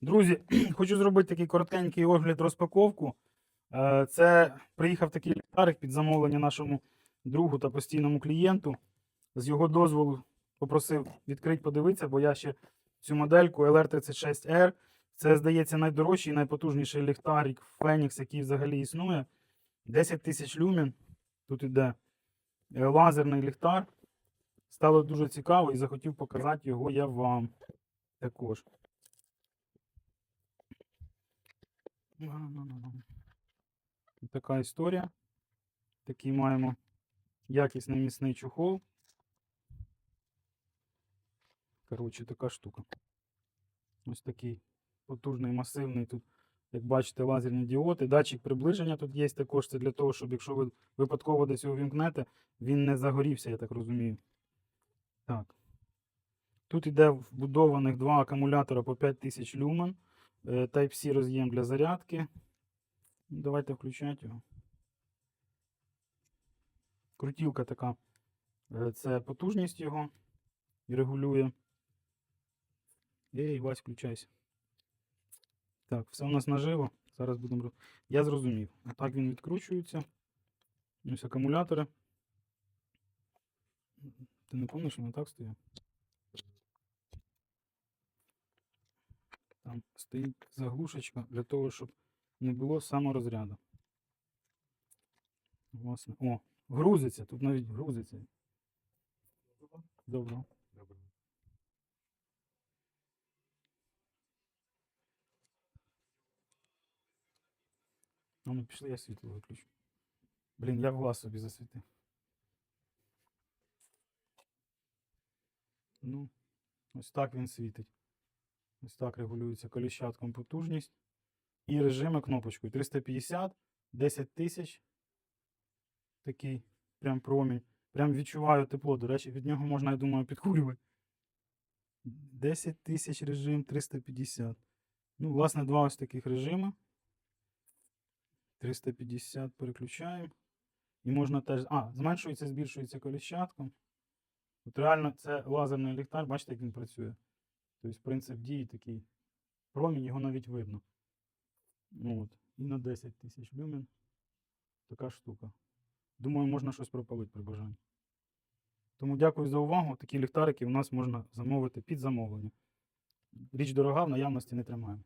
Друзі, хочу зробити такий коротенький огляд розпаковку. Е, Це приїхав такий ліхтарик під замовлення нашому другу та постійному клієнту. З його дозволу попросив відкрити, подивитися, бо я ще цю модельку LR36R. Це, здається, найдорожчий і найпотужніший ліхтарик Phoenix, який взагалі існує. 10 тисяч люмен. Тут іде е, лазерний ліхтар. Стало дуже цікаво і захотів показати його я вам також. Така історія. Такий маємо якісний міцний чохол. Коротше, така штука. Ось такий потужний, масивний тут, як бачите, лазерні діоди. Датчик приближення тут є також. Це для того, щоб якщо ви випадково десь його вімкнете, він не загорівся, я так розумію. Так. Тут іде вбудованих два акумулятора по 5000 люмен. Е, Type-C роз'єм для зарядки. Давайте включати його. Крутілка така. е, Це потужність його регулює. Ей, Вась, включайся. Так, все у нас наживо. Зараз будемо. Я зрозумів. Отак він відкручується. Ось акумулятори. Ти не пам'ятаєш, він так стояв? Там стоїть заглушечка для того, щоб не було саморозряду. Власне. О, грузиться, тут навіть грузиться. Добре. А ну пішли, я світло виключу. Блін, я глаз собі засвітив. Ну, ось так він світить. Ось так регулюється коліщатком потужність. І режими кнопочкою 350, 10 тисяч. Такий прям промінь. Прям відчуваю тепло. До речі, від нього можна, я думаю, підкурювати. 10 тисяч режим 350. Ну, власне, два ось таких режими. 350 переключаємо. І можна теж. А, зменшується, збільшується коліщатком. От реально це лазерний ліхтар, бачите, як він працює. Тобто принцип дії такий. Промінь його навіть видно. Ну, От. І на 10 тисяч люмен. Така штука. Думаю, можна щось пропалити при бажанні. Тому дякую за увагу. Такі ліхтарики у нас можна замовити під замовлення. Річ дорога, в наявності не тримаємо.